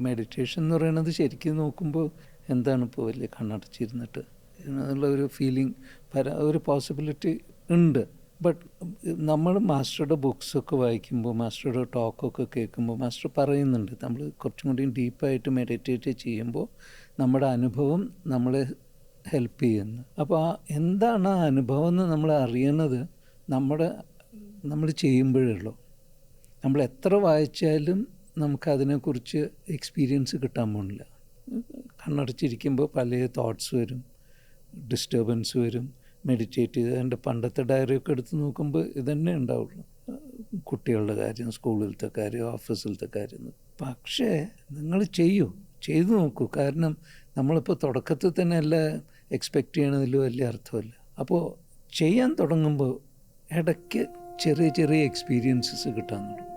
Meditation എന്ന് പറയുന്നത് ശരിക്കും നോക്കുമ്പോൾ എന്താണ് ഇപ്പോൾ വലിയ കണ്ണടച്ചിരുന്നിട്ട്? എന്നുള്ള ഒരു ഫീലിംഗ് ഒരു പോസിബിലിറ്റി ഉണ്ട്. ബട്ട് നമ്മൾ മാസ്റ്ററുടെ ബുക്സൊക്കെ വായിക്കുമ്പോൾ മാസ്റ്ററുടെ ടോക്കൊക്കെ കേൾക്കുമ്പോൾ മാസ്റ്റർ പറയുന്നുണ്ട്. നമ്മൾ കുറച്ചും കൂടി ഡീപ്പായിട്ട് മെഡിറ്റേറ്റ് ചെയ്യുമ്പോൾ നമ്മുടെ അനുഭവം നമ്മളെ ഹെൽപ്പ് ചെയ്യുന്നു. അപ്പോൾ ആ എന്താണ് ആ അനുഭവം എന്ന് നമ്മൾ അറിയണത് നമ്മുടെ നമ്മൾ ചെയ്യുമ്പോഴുള്ളൂ നമ്മൾ എത്ര വായിച്ചാലും നമുക്കതിനെക്കുറിച്ച് എക്സ്പീരിയൻസ് കിട്ടാൻ പോകുന്നില്ല കണ്ണടച്ചിരിക്കുമ്പോൾ പല തോട്ട്സ് വരും ഡിസ്റ്റർബൻസ് വരും മെഡിറ്റേറ്റ് ചെയ്ത് എന്റെ പണ്ടത്തെ ഡയറിയൊക്കെ എടുത്ത് നോക്കുമ്പോൾ ഇതന്നെ ഉണ്ടാവുള്ളൂ. കുട്ടികളുടെ കാര്യം സ്കൂളിലത്തെ കാര്യം ഓഫീസിലത്തെ കാര്യം. പക്ഷേ നിങ്ങൾ ചെയ്യൂ ചെയ്തു നോക്കൂ. കാരണം നമ്മളിപ്പോൾ തുടക്കത്തിൽ തന്നെ അല്ല എക്സ്പെക്റ്റ് ചെയ്യണതിലും വലിയ അർത്ഥമില്ല. അപ്പോൾ ചെയ്യാൻ തുടങ്ങുമ്പോൾ ഇടയ്ക്ക് ചെറിയ ചെറിയ എക്സ്പീരിയൻസസ് കിട്ടാൻ തുടങ്ങും.